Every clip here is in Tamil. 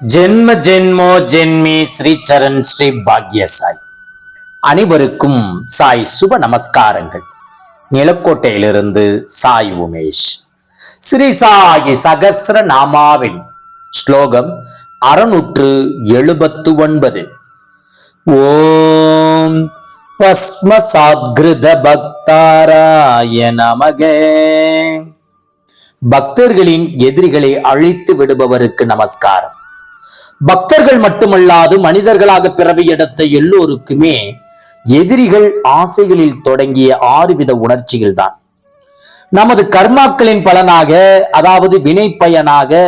ஜென்ம ஜென்மோ ஜென்மி ஸ்ரீ சரண் ஸ்ரீ பாக்ய சாய் அனைவருக்கும் சாய் சுப நமஸ்காரங்கள். நிலக்கோட்டையிலிருந்து சாய் உமேஷ். ஸ்ரீ சாயி சகசிர நாமாவின் ஸ்லோகம் அறுநூற்று எழுபத்து ஒன்பது ஓம் பஸ்மசாத்கிருத பக்தாராய நமகே. பக்தர்களின் எதிரிகளை அழித்து விடுபவருக்கு நமஸ்காரம். பக்தர்கள் மட்டுமல்லாது மனிதர்களாக பிறவி எடுத்த எல்லோருக்குமே எதிரிகள் ஆசைகளில் தொடங்கிய ஆறு வித உணர்ச்சிகள் தான் நமது கர்மாக்களின் பலனாக அதாவது வினை பயனாக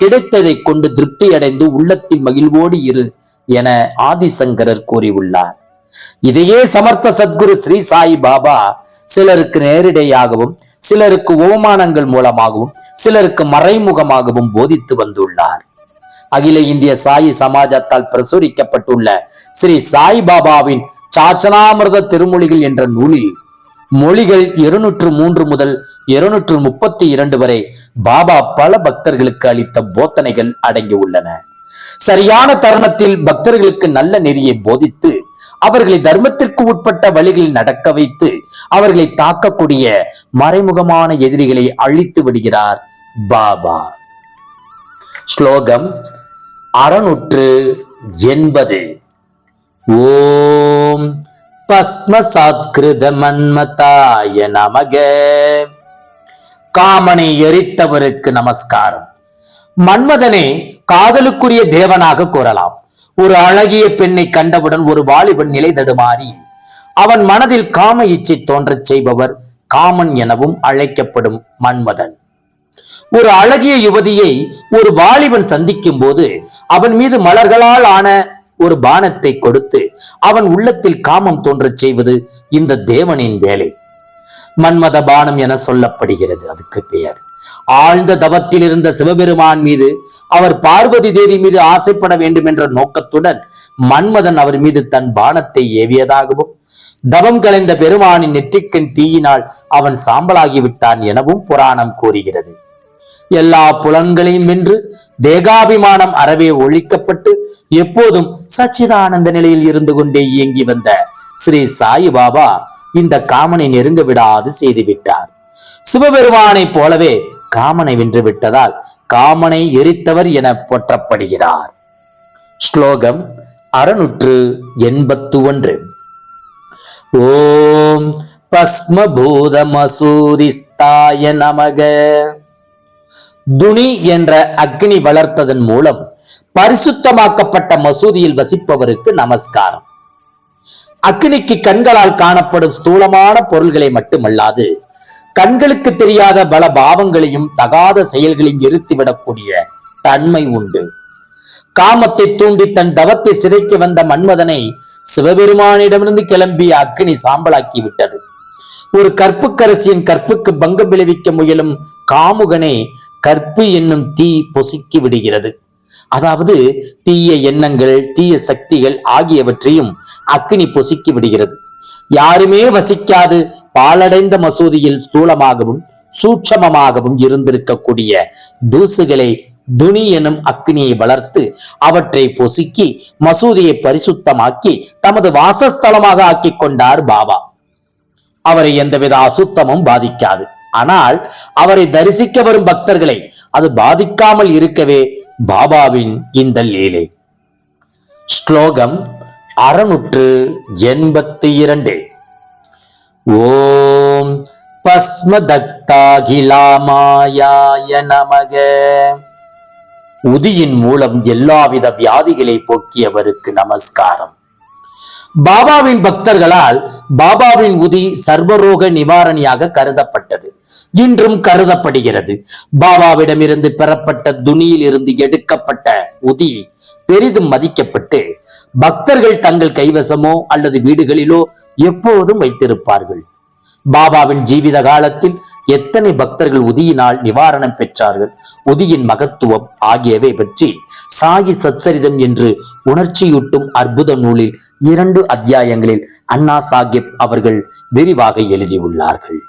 கிடைத்ததை கொண்டு திருப்தி அடைந்து உள்ளத்தில் மகிழ்வோடு இரு என ஆதிசங்கரர் கூறியுள்ளார். இதையே சமர்த்த சத்குரு ஸ்ரீ சாய் பாபா சிலருக்கு நேரிடையாகவும் சிலருக்கு ஓமானங்கள் மூலமாகவும் சிலருக்கு மறைமுகமாகவும் போதித்து வந்துள்ளார். அகில இந்திய சாயி சமாஜத்தால் பிரசுரிக்கப்பட்டுள்ள ஸ்ரீ சாய் பாபாவின் சாச்சனாமிர்த திருமொழிகள் என்ற நூலில் மொழிகள் இருநூற்று மூன்று முதல் இருநூற்று முப்பத்தி இரண்டு வரை பாபா பல பக்தர்களுக்கு அளித்த போதனைகள் அடங்கியுள்ளன சரியான தருணத்தில் பக்தர்களுக்கு நல்ல நெறியை போதித்து அவர்களை தர்மத்திற்கு உட்பட்ட வழிகளில் நடக்க வைத்து அவர்களை தாக்கக்கூடிய மறைமுகமான எதிரிகளை அழித்து விடுகிறார் பாபா. ஸ்லோகம் அறுநூற்று எண்பது. ஓம் பஸ்மசாத்கிருத மன்மதாய நமக. காமனை எரித்தவருக்கு நமஸ்காரம். மன்மதனே காதலுக்குரிய தேவனாக கூறலாம். ஒரு அழகிய பெண்ணை கண்டவுடன் ஒரு வாலிபன் நிலை தடுமாறி அவன் மனதில் காம இச்சை தோன்றச் செய்பவர் காமன் எனவும் அழைக்கப்படும் மன்மதன். ஒரு அழகிய யுவதியை ஒரு வாலிபன் சந்திக்கும் போது அவன் மீது மலர்களால் ஆன ஒரு பானத்தை கொடுத்து அவன் உள்ளத்தில் காமம் தோன்றச் செய்வது இந்த தேவனின் வேலை. மன்மத பானம் என சொல்லப்படுகிறது அதுக்கு பெயர். ஆழ்ந்த தவத்தில் இருந்த சிவபெருமான் மீது அவர் பார்வதி தேவி மீது ஆசைப்பட வேண்டும் என்ற நோக்கத்துடன் மன்மதன் அவர் மீது தன் பானத்தை ஏவியதாகவும் தவம் கலைந்த பெருமானின் நெற்றிக்கண் தீயினால் அவன் சாம்பலாகி விட்டான் எனவும் புராணம் கூறுகிறது. எல்லா புலன்களையும் வென்று தேகாபிமானம் அறவே ஒழிக்கப்பட்டு எப்போதும் சச்சிதானந்த நிலையில் இருந்து கொண்டே இயங்கி வந்த ஸ்ரீ சாயிபாபா இந்த காமனை நெருங்க விடாது செய்து விட்டார். சிவபெருமானைப் போலவே காமனை வென்று விட்டதால் காமனை எரித்தவர் என போற்றப்படுகிறார். ஸ்லோகம் அறுநூற்று எண்பத்து ஒன்று ஓம் பஸ்மபூத மசூதிஸ்தாய நமக. துணி என்ற அக்னி வளர்த்ததன் மூலம் பரிசுத்தமாக்கப்பட்ட மசூதியில் வசிப்பவருக்கு நமஸ்காரம். அக்னிக்கு கண்களால் காணப்படும் ஸ்தூலமான பொருள்களை மட்டுமல்லாது கண்களுக்கு தெரியாத பல பாவங்களையும் தகாத செயல்களையும் எரித்துவிடக்கூடிய தன்மை உண்டு. காமத்தை தூண்டி தன் தவத்தை சிதைக்க வந்த மன்மதனை சிவபெருமானிடமிருந்து கிளம்பிய அக்னி சாம்பலாக்கி விட்டது ஒரு கற்புக்கரசியின் கற்புக்கு பங்கம் விளைவிக்க முயலும் காமுகனை கற்பு என்னும் தீ பொசுக்கி விடுகிறது. அதாவது தீய எண்ணங்கள் தீய சக்திகள் ஆகியவற்றையும் அக்னி பொசுக்கி விடுகிறது. யாருமே வசிக்காது பாலடைந்த மசூதியில் ஸ்தூலமாகவும் சூட்சமமாகவும் இருந்திருக்கக்கூடிய தூசுகளை துணி எனும் அக்னியை வளர்த்து அவற்றை பொசுக்கி மசூதியை பரிசுத்தமாக்கி தமது வாசஸ்தலமாக ஆக்கிக் கொண்டார் பாபா. அவரை எந்தவித அசுத்தமும் பாதிக்காது. ஆனால் அவரை தரிசிக்க வரும் பக்தர்களை அது பாதிக்காமல் இருக்கவே பாபாவின் இந்த லீலை. ஸ்லோகம் அறுநூற்று எண்பத்தி இரண்டு. ஓம் பஸ்மதக்தாகிலாமாயாய நமக. உதியின் மூலம் எல்லாவித வியாதிகளை போக்கியவருக்கு நமஸ்காரம். பாபாவின் பக்தர்களால் பாபாவின் உதி சர்வரோக நிவாரணியாக கருதப்பட்டது. இன்றும் கருதப்படுகிறது. பாபாவிடமிருந்து பெறப்பட்ட துணியில் இருந்து எடுக்கப்பட்ட உதி பெரிதும் மதிக்கப்பட்டு பக்தர்கள் தங்கள் கைவசமோ அல்லது வீடுகளிலோ எப்போதும் வைத்திருப்பார்கள். பாபாவின் ஜீவித காலத்தில் எத்தனை பக்தர்கள் உதியினால் நிவாரணம் பெற்றார்கள்? உதியின் மகத்துவம் ஆகியவை பற்றி சாயி சச்சரிதம் என்று உணர்ச்சியூட்டும் அற்புத நூலில் இரண்டு அத்தியாயங்களில் அண்ணா சாஹிப் அவர்கள் விரிவாக எழுதியுள்ளார்கள்.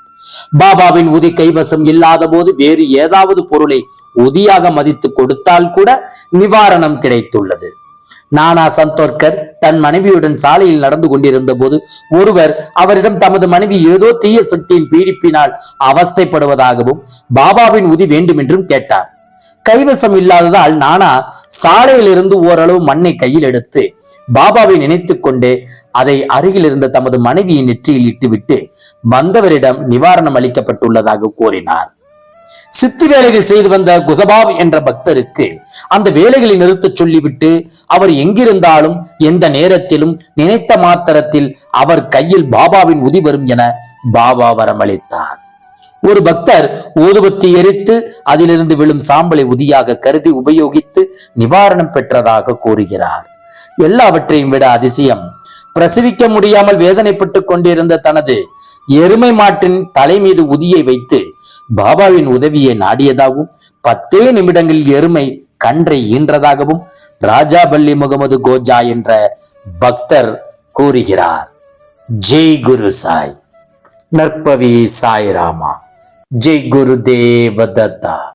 பாபாவின் உதி கைவசம் இல்லாத போது வேறு ஏதாவது பொருளை உதியாக மதித்து கொடுத்தால் கூட நிவாரணம் கிடைத்துள்ளது. நானா சந்தோர்கர் தன் மனைவியுடன் சாலையில் நடந்து கொண்டிருந்த போது ஒருவர் அவரிடம் தமது மனைவி ஏதோ தீய சக்தியின் பீடிப்பினால் அவஸ்தைப்படுவதாகவும் பாபாவின் உதி வேண்டும் என்றும் கேட்டார். கைவசம் இல்லாததால் நானா சாலையிலிருந்து ஓரளவு மண்ணை கையில் எடுத்து பாபாவை நினைத்து கொண்டே அதை அருகில் இருந்த தமது மனைவியின் நெற்றியில் இட்டுவிட்டு வந்தவரிடம் நிவாரணம் அளிக்கப்பட்டுள்ளதாக கூறினார். சித்தி வேலைகள் செய்து வந்த குசபாவ் என்ற பக்தருக்கு அந்த வேலைகளை நிறுத்தச் சொல்லிவிட்டு அவர் எங்கிருந்தாலும் எந்த நேரத்திலும் நினைத்த மாத்திரத்தில் அவர் கையில் பாபாவின் உதி வரும் என பாபா வரமளித்தார். ஒரு பக்தர் ஊதுபத்தி எரித்து அதிலிருந்து விழும் சாம்பலை உதியாக கருதி உபயோகித்து நிவாரணம் பெற்றதாக கூறுகிறார். எல்லாவற்றையும் விட அதிசயம். பிரசவிக்க முடியாமல் வேதனைப்பட்டுக் கொண்டிருந்த தனது எருமை மாட்டின் தலை மீது உதியை வைத்து பாபாவின் உதவியை நாடியதாகவும் பத்தே நிமிடங்களில் எருமை கன்றை ஈன்றதாகவும் ராஜா பள்ளி முகமது கோஜா என்ற பக்தர் கூறுகிறார். ஜெய் குரு சாய். நற்பவி சாய் ராமா. ஜெய் குரு தேவதத்தா